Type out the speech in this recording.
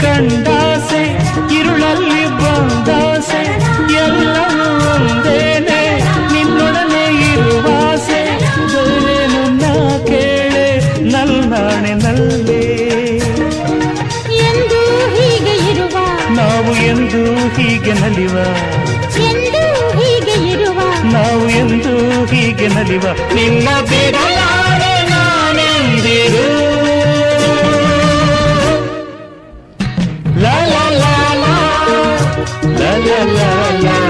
ಕಂಡಾಸೆ ಇರುಳಲ್ಲಿ ಬಂದಾಸೆ ಎಲ್ಲವೂ ಒಂದೇನೆ ನಿನ್ನೊಡನೆ ಇರುವಾಸೆ. ದೊರೆನು ನಾ ಕೇಳೆ ನಲ್ಲಾಣೆ ನಲ್ಲೇ. ಎಂದು ಹೀಗೆ ಇರುವ ನಾವು ಎಂದು ಹೀಗೆ ನಲಿವ. ಎಂದು ಹೀಗೆ ಇರುವ ನಾವು ಎಂದು ಹೀಗೆ ನಲಿವ. ನಿನ್ನ ಬಿಡಲ la la la la.